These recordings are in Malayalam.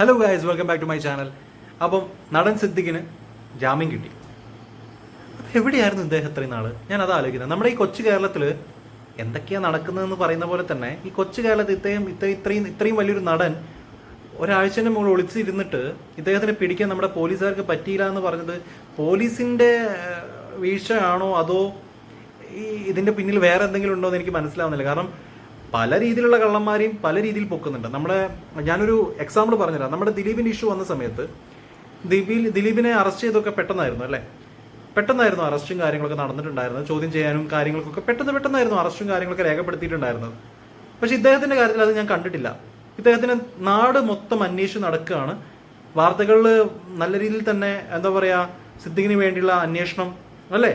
Hello guys welcome back to my channel അപ്പം നടൻ സിദ്ദിഖിന് ജാമ്യം കിട്ടി. അപ്പം എവിടെയായിരുന്നു ഇദ്ദേഹം ഇത്രയും നാൾ ഞാൻ അത് ആലോചിക്കുന്നത് നമ്മുടെ ഈ കൊച്ചു കേരളത്തിൽ എന്തൊക്കെയാണ് നടക്കുന്നതെന്ന് പറയുന്ന പോലെ തന്നെ ഈ കൊച്ചു കേരളത്തിൽ ഇദ്ദേഹം ഇത്ര ഇത്രയും ഇത്രയും വലിയൊരു നടൻ ഒരാഴ്ചന്റെ മുകളിൽ ഒളിച്ചിരുന്നിട്ട് ഇദ്ദേഹത്തിനെ പിടിക്കാൻ നമ്മുടെ പോലീസുകാർക്ക് പറ്റിയില്ല എന്ന് പറഞ്ഞത് പോലീസിന്റെ വീഴ്ചയാണോ അതോ ഈ ഇതിന്റെ പിന്നിൽ വേറെ എന്തെങ്കിലും ഉണ്ടോ എന്ന് എനിക്ക് മനസ്സിലാവുന്നില്ല. കാരണം പല രീതിയിലുള്ള കള്ളന്മാരെയും പല രീതിയിൽ പൊക്കുന്നുണ്ട്. നമ്മുടെ ഞാനൊരു എക്സാമ്പിൾ പറഞ്ഞുതരാം. നമ്മുടെ ദിലീപിന്റെ ഇഷ്യൂ വന്ന സമയത്ത് ദിലീപിൽ ദിലീപിനെ അറസ്റ്റ് ചെയ്തൊക്കെ പെട്ടെന്നായിരുന്നു അല്ലേ? പെട്ടെന്നായിരുന്നു അറസ്റ്റും കാര്യങ്ങളൊക്കെ നടന്നിട്ടുണ്ടായിരുന്നത്. ചോദ്യം ചെയ്യാനും കാര്യങ്ങൾക്കൊക്കെ പെട്ടെന്ന് പെട്ടെന്നായിരുന്നു അറസ്റ്റും കാര്യങ്ങളൊക്കെ രേഖപ്പെടുത്തിയിട്ടുണ്ടായിരുന്നത്. പക്ഷെ ഇദ്ദേഹത്തിന്റെ കാര്യത്തിൽ അത് ഞാൻ കണ്ടിട്ടില്ല. ഇദ്ദേഹത്തിന് നാട് മൊത്തം അന്വേഷിച്ച് നടക്കുകയാണ്. വാർത്തകളിൽ നല്ല രീതിയിൽ തന്നെ എന്താ പറയാ സിദ്ദിഖിന് വേണ്ടിയുള്ള അന്വേഷണം അല്ലേ?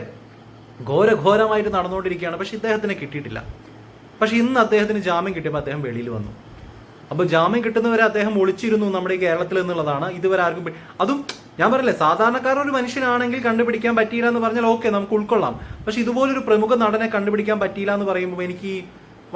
ഘോരഘോരമായിട്ട് നടന്നുകൊണ്ടിരിക്കുകയാണ്. പക്ഷെ ഇദ്ദേഹത്തിന് കിട്ടിയിട്ടില്ല. പക്ഷെ ഇന്ന് അദ്ദേഹത്തിന് ജാമ്യം കിട്ടിയപ്പോൾ അദ്ദേഹം വെളിയിൽ വന്നു. അപ്പോൾ ജാമ്യം കിട്ടുന്നവരെ അദ്ദേഹം ഒളിച്ചിരുന്നു നമ്മുടെ ഈ കേരളത്തിൽ എന്നുള്ളതാണ്. ഇതുവരെ ആർക്കും അതും ഞാൻ പറയില്ലേ സാധാരണക്കാരൻ ഒരു മനുഷ്യനാണെങ്കിൽ കണ്ടുപിടിക്കാൻ പറ്റിയില്ല എന്ന് പറഞ്ഞാൽ ഓക്കെ നമുക്ക് ഉൾക്കൊള്ളാം. പക്ഷെ ഇതുപോലൊരു പ്രമുഖ നടനെ കണ്ടുപിടിക്കാൻ പറ്റിയില്ല എന്ന് പറയുമ്പോൾ എനിക്ക്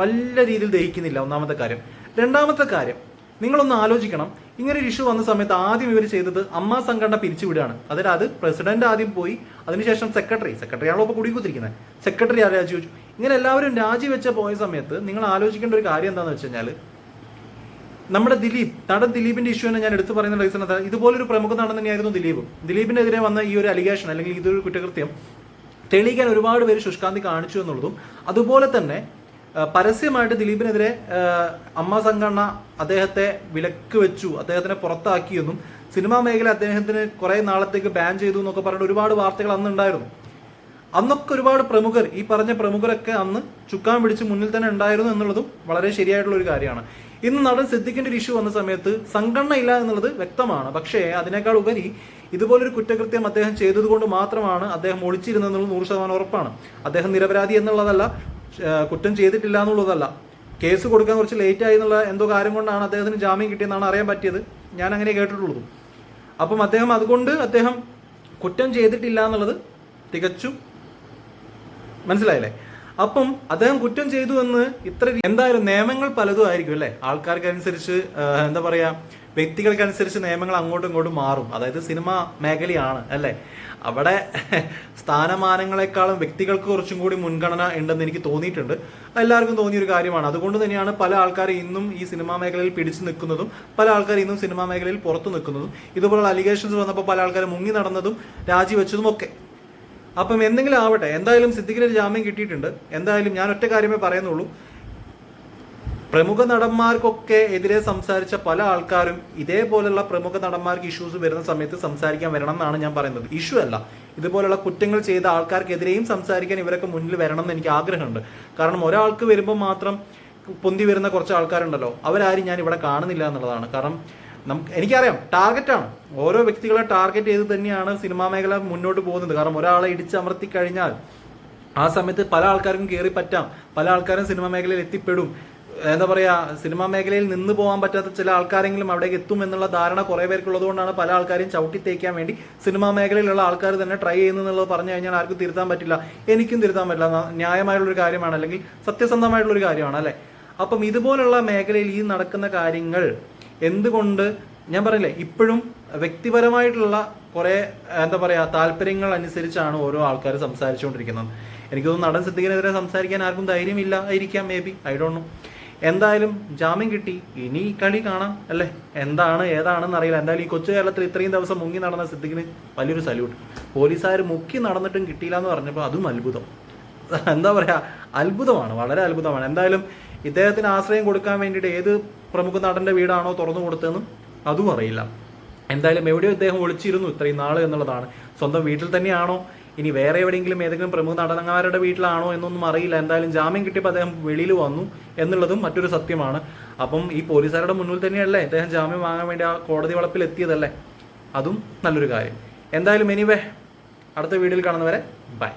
വല്ല രീതിയിൽ ദഹിക്കുന്നില്ല ഒന്നാമത്തെ കാര്യം. രണ്ടാമത്തെ കാര്യം നിങ്ങളൊന്ന് ആലോചിക്കണം. ഇങ്ങനെ ഒരു ഇഷ്യൂ വന്ന സമയത്ത് ആദ്യം ഇവർ ചെയ്തത് അമ്മ സംഘടന പിരിച്ചുവിടുകയാണ്. അതായത് അത് പ്രസിഡന്റ് ആദ്യം പോയി അതിനുശേഷം സെക്രട്ടറി. സെക്രട്ടറി ആണല്ലോ ഇപ്പോൾ കുടിക്കുത്തിരിക്കുന്നത് സെക്രട്ടറി ആരാ രാജിവെച്ചു ഇങ്ങനെ എല്ലാവരും രാജിവെച്ച പോയ സമയത്ത് നിങ്ങൾ ആലോചിക്കേണ്ട ഒരു കാര്യം എന്താണെന്ന് വെച്ച് കഴിഞ്ഞാൽ നമ്മുടെ ദിലീപ് നടൻ ദിലീപിന്റെ ഇഷ്യൂ തന്നെ ഞാൻ എടുത്തു പറയുന്ന റീസൺ എന്താ ഇതുപോലൊരു പ്രമുഖ നടൻ തന്നെയായിരുന്നു ദിലീപും. ദിലീപിനെതിരെ വന്ന ഈ ഒരു അലിഗേഷൻ അല്ലെങ്കിൽ ഇതൊരു കുറ്റകൃത്യം തെളിയിക്കാൻ ഒരുപാട് പേര് ശുഷ്കാന്തി കാണിച്ചു എന്നുള്ളതും അതുപോലെ തന്നെ പരസ്യമായിട്ട് ദിലീപിനെതിരെ അമ്മ സംഘടന അദ്ദേഹത്തെ വിലക്ക് വെച്ചു അദ്ദേഹത്തിനെ പുറത്താക്കിയെന്നും സിനിമാ മേഖല അദ്ദേഹത്തിന് കുറെ നാളത്തേക്ക് ബാൻ ചെയ്തു എന്നൊക്കെ പറഞ്ഞിട്ട് ഒരുപാട് വാർത്തകൾ അന്ന് ഉണ്ടായിരുന്നു അന്നൊക്കെ ഒരുപാട് പ്രമുഖർ ഈ പറഞ്ഞ പ്രമുഖരൊക്കെ അന്ന് ചുക്കാൻ പിടിച്ച് മുന്നിൽ തന്നെ ഉണ്ടായിരുന്നു എന്നുള്ളതും വളരെ ശരിയായിട്ടുള്ള ഒരു കാര്യമാണ്. ഇന്ന് നടൻ സിദ്ദിഖിന്റെ ഒരു ഇഷ്യൂ വന്ന സമയത്ത് സംഘടന ഇല്ല എന്നുള്ളത് വ്യക്തമാണ്. പക്ഷേ അതിനേക്കാൾ ഉപരി ഇതുപോലൊരു കുറ്റകൃത്യം അദ്ദേഹം ചെയ്തതുകൊണ്ട് മാത്രമാണ് അദ്ദേഹം ഒളിച്ചിരുന്നതെന്നുള്ളത് നൂറ് ശതമാനം ഉറപ്പാണ്. അദ്ദേഹം നിരപരാധി എന്നുള്ളതല്ല കുറ്റം ചെയ്തിട്ടില്ല എന്നുള്ളതല്ല. കേസ് കൊടുക്കാൻ കുറച്ച് ലേറ്റ് ആയി എന്നുള്ള എന്തോ കാര്യം കൊണ്ടാണ് അദ്ദേഹത്തിന് ജാമ്യം കിട്ടിയെന്നാണ് അറിയാൻ പറ്റിയത്. ഞാൻ അങ്ങനെ കേട്ടിട്ടുള്ളൂ. അപ്പം അദ്ദേഹം അതുകൊണ്ട് അദ്ദേഹം കുറ്റം ചെയ്തിട്ടില്ല എന്നുള്ളത് തികച്ചും മനസ്സിലായില്ലേ? അപ്പം അദ്ദേഹം കുറ്റം ചെയ്തു എന്ന് ഇത്ര എന്തായാലും നിയമങ്ങൾ പലതും ആയിരിക്കും അല്ലേ? ആൾക്കാർക്ക് അനുസരിച്ച് എന്താ പറയാ വ്യക്തികൾക്കനുസരിച്ച് നിയമങ്ങൾ അങ്ങോട്ടും ഇങ്ങോട്ടും മാറും. അതായത് സിനിമ മേഖലയാണ് അല്ലേ? അവിടെ സ്ഥാനമാനങ്ങളെക്കാളും വ്യക്തികൾക്ക് കുറച്ചും കൂടി മുൻഗണന ഉണ്ടെന്ന് എനിക്ക് തോന്നിയിട്ടുണ്ട്. എല്ലാവർക്കും തോന്നിയൊരു കാര്യമാണ്. അതുകൊണ്ട് തന്നെയാണ് പല ആൾക്കാരും ഇന്നും ഈ സിനിമാ മേഖലയിൽ പിടിച്ചു നിൽക്കുന്നതും പല ആൾക്കാരും ഇന്നും സിനിമാ മേഖലയിൽ പുറത്തു നിൽക്കുന്നതും. ഇതുപോലുള്ള അലിഗേഷൻസ് വന്നപ്പോൾ പല ആൾക്കാരും മുങ്ങി നടന്നതും രാജിവെച്ചതും ഒക്കെ അപ്പം എന്തെങ്കിലും ആവട്ടെ എന്തായാലും സിദ്ദിഖിന് ഒരു ജാമ്യം കിട്ടിയിട്ടുണ്ട്. എന്തായാലും ഞാൻ ഒറ്റ കാര്യമേ പറയുന്നുള്ളൂ. പ്രമുഖ നടന്മാർക്കൊക്കെ എതിരെ സംസാരിച്ച പല ആൾക്കാരും ഇതേപോലെയുള്ള പ്രമുഖ നടന്മാർക്ക് ഇഷ്യൂസ് വരുന്ന സമയത്ത് സംസാരിക്കാൻ വരണം എന്നാണ് ഞാൻ പറയുന്നത്. ഇഷ്യൂ അല്ല. ഇതുപോലുള്ള കുറ്റങ്ങൾ ചെയ്ത ആൾക്കാർക്കെതിരെയും സംസാരിക്കാൻ ഇവരൊക്കെ മുന്നിൽ വരണം എന്ന് എനിക്ക് ആഗ്രഹമുണ്ട്. കാരണം ഒരാൾക്ക് വരുമ്പോൾ മാത്രം പൊന്തി വരുന്ന കുറച്ച് ആൾക്കാരുണ്ടല്ലോ. അവരാരും ഞാൻ ഇവിടെ കാണുന്നില്ല എന്നുള്ളതാണ്. കാരണം നമുക്ക് എനിക്കറിയാം ടാർഗറ്റാണ് ഓരോ വ്യക്തികളെ ടാർഗറ്റ് ചെയ്ത് തന്നെയാണ് സിനിമാ മേഖല മുന്നോട്ട് പോകുന്നത്. കാരണം ഒരാളെ ഇടിച്ചമർത്തി കഴിഞ്ഞാൽ ആ സമയത്ത് പല ആൾക്കാർക്കും കയറി പറ്റാം. പല ആൾക്കാരും സിനിമാ മേഖലയിൽ എത്തിപ്പെടും. എന്താ പറയാ സിനിമാ മേഖലയിൽ നിന്ന് പോകാൻ പറ്റാത്ത ചില ആൾക്കാരെങ്കിലും അവിടേക്ക് എത്തും എന്നുള്ള ധാരണ കുറേ പേർക്കുള്ളത് കൊണ്ടാണ് പല ആൾക്കാരെയും ചവിട്ടി തേക്കാൻ വേണ്ടി സിനിമാ മേഖലയിലുള്ള ആൾക്കാർ തന്നെ ട്രൈ ചെയ്യുന്നു എന്നുള്ളത് പറഞ്ഞു കഴിഞ്ഞാൽ ആർക്കും തിരുത്താൻ പറ്റില്ല. എനിക്കും തിരുത്താൻ പറ്റില്ല. ന്യായമായുള്ളൊരു കാര്യമാണ് അല്ലെങ്കിൽ സത്യസന്ധമായിട്ടുള്ള ഒരു കാര്യമാണ് അല്ലേ? അപ്പം ഇതുപോലുള്ള മേഖലയിൽ ഈ നടക്കുന്ന കാര്യങ്ങൾ എന്തുകൊണ്ട്? ഞാൻ പറയില്ലേ ഇപ്പോഴും വ്യക്തിപരമായിട്ടുള്ള കുറെ എന്താ പറയാ താല്പര്യങ്ങൾ അനുസരിച്ചാണ് ഓരോ ആൾക്കാർ സംസാരിച്ചുകൊണ്ടിരിക്കുന്നത്. എനിക്ക് തോന്നുന്നു നടൻ സിദ്ദിഖിനെതിരെ സംസാരിക്കാൻ ആർക്കും ധൈര്യമില്ല ആയിരിക്കാം മേ ബി ഐ ഡോണ്ട് എന്തായാലും ജാമ്യം കിട്ടി. ഇനി കളി കാണാം അല്ലേ? എന്താണ് ഏതാണെന്ന് അറിയില്ല. എന്തായാലും ഈ കൊച്ചു കേരളത്തിൽ ഇത്രയും ദിവസം മുങ്ങി നടന്ന സിദ്ദിഖിന് വലിയൊരു സല്യൂട്ട് പോലീസുകാർ മുക്കി നടന്നിട്ടും കിട്ടിയില്ല എന്ന് പറഞ്ഞപ്പോൾ അതും അത്ഭുതം. എന്താ പറയാ അത്ഭുതമാണ് വളരെ അത്ഭുതമാണ്. എന്തായാലും ഇദ്ദേഹത്തിന് ആശ്രയം കൊടുക്കാൻ വേണ്ടിയിട്ട് ഏത് പ്രമുഖ നടന്റെ വീടാണോ തുറന്നു കൊടുത്തതെന്നും അതും അറിയില്ല. എന്തായാലും എവിടെയോ ഇദ്ദേഹം ഒളിച്ചിരുന്നു ഇത്രയും നാൾ എന്നുള്ളതാണ്. സ്വന്തം വീട്ടിൽ തന്നെയാണോ? ഇനി വേറെ എവിടെയെങ്കിലും ഏതെങ്കിലും പ്രമുഖ നടന്മാരുടെ വീട്ടിലാണോ എന്നൊന്നും അറിയില്ല. എന്തായാലും ജാമ്യം കിട്ടിയപ്പോൾ അദ്ദേഹം വെളിയിൽ വന്നു എന്നുള്ളതും മറ്റൊരു സത്യമാണ്. അപ്പം ഈ പോലീസുകാരുടെ മുന്നിൽ തന്നെയല്ലേ അദ്ദേഹം ജാമ്യം വാങ്ങാൻ വേണ്ടി ആ കോടതി വളപ്പിൽ എത്തിയതല്ലേ? അതും നല്ലൊരു കാര്യം. എന്തായാലും എനിവേ അടുത്ത വീഡിയോയിൽ കാണുന്നവരെ ബൈ.